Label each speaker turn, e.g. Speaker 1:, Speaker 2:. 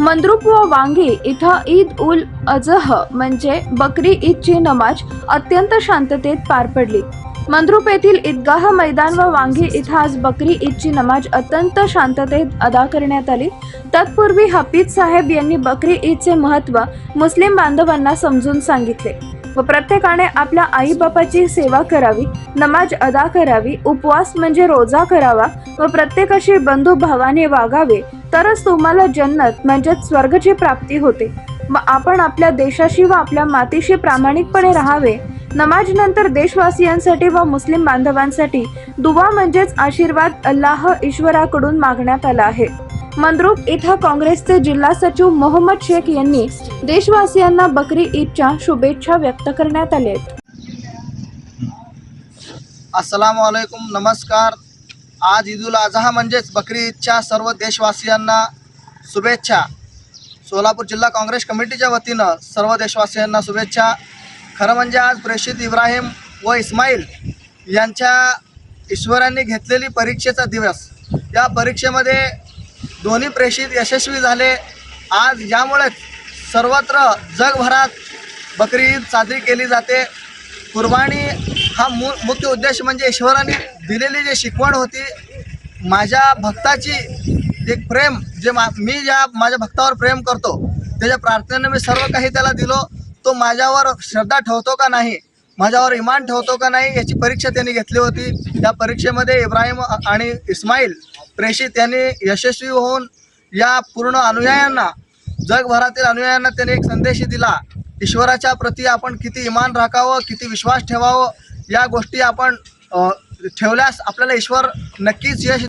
Speaker 1: मंद्रुप व वांगी इथं ईद उल अजह म्हणजे बकरी ईदची नमाज अत्यंत शांततेत पार पडली. मंद्रुप येथील ईदगाह मैदान व वांगी इथं आज बकरी ईदची नमाज अत्यंत शांततेत अदा करण्यात आली. तत्पूर्वी हफीज साहेब यांनी बकरी ईदचे महत्त्व मुस्लिम बांधवांना समजून सांगितले व प्रत्येकाने आपल्या आईबापाची सेवा करावी नमाज अदा करावी उपवास म्हणजे रोजा करावा व प्रत्येकाशी बंधू भावाने वागावे तरच तुम्हाला जन्नत म्हणजेच स्वर्गची प्राप्ती होते. व आपण आपल्या देशाशी व आपल्या मातीशी प्रामाणिकपणे राहावे. नमाज नंतर देशवासियांसाठी व मुस्लिम बांधवांसाठी दुवा म्हणजेच आशीर्वाद अल्लाह ईश्वराकडून मागण्यात आला आहे. मंद्रुप इथं काँग्रेसचे जिल्हा सचिव मोहम्मद शेख यांनी देशवासियांना बकरी ईदच्या शुभेच्छा व्यक्त करण्यात आल्या आहेत.
Speaker 2: अस्सलाम नमस्कार. आज ईदुल अजहा म्हणजेच बकरी ईदच्या सर्व देशवासियांना शुभेच्छा. सोलापूर जिल्हा काँग्रेस कमिटीच्या वतीनं सर्व देशवासियांना शुभेच्छा. खरं म्हणजे आज प्रेषित इब्राहिम व इस्माईल यांच्या ईश्वरांनी घेतलेली परीक्षेचा दिवस. या परीक्षेमध्ये दोन्ही प्रेषित यशस्वी झाले. आज यामुळेच सर्वत्र जगभरात बकरी ईद साजरी केली जाते. कुर्बानी हा मु मुख्य उद्देश म्हणजे ईश्वराने दिलेली जी शिकवण होती माझ्या भक्ताची एक प्रेम जे मा मी ज्या माझ्या भक्तावर प्रेम करतो त्याच्या प्रार्थनेने मी सर्व काही त्याला दिलो तो माझ्यावर श्रद्धा ठेवतो का नाही माझ्यावर इमान ठेवतो का नाही याची परीक्षा त्यांनी घेतली होती. त्या परीक्षेमध्ये इब्राहिम आणि इस्माईल प्रेषित यांनी यशस्वी होऊन या पूर्ण अनुयायांना जगभरातील अनुयायांना त्याने एक संदेश दिला. ईश्वराच्या प्रती आपण किती इमान राखावं किती विश्वास ठेवावं या गोष्टी आपण ठेवल्यास आपल्याला ईश्वर नक्कीच यश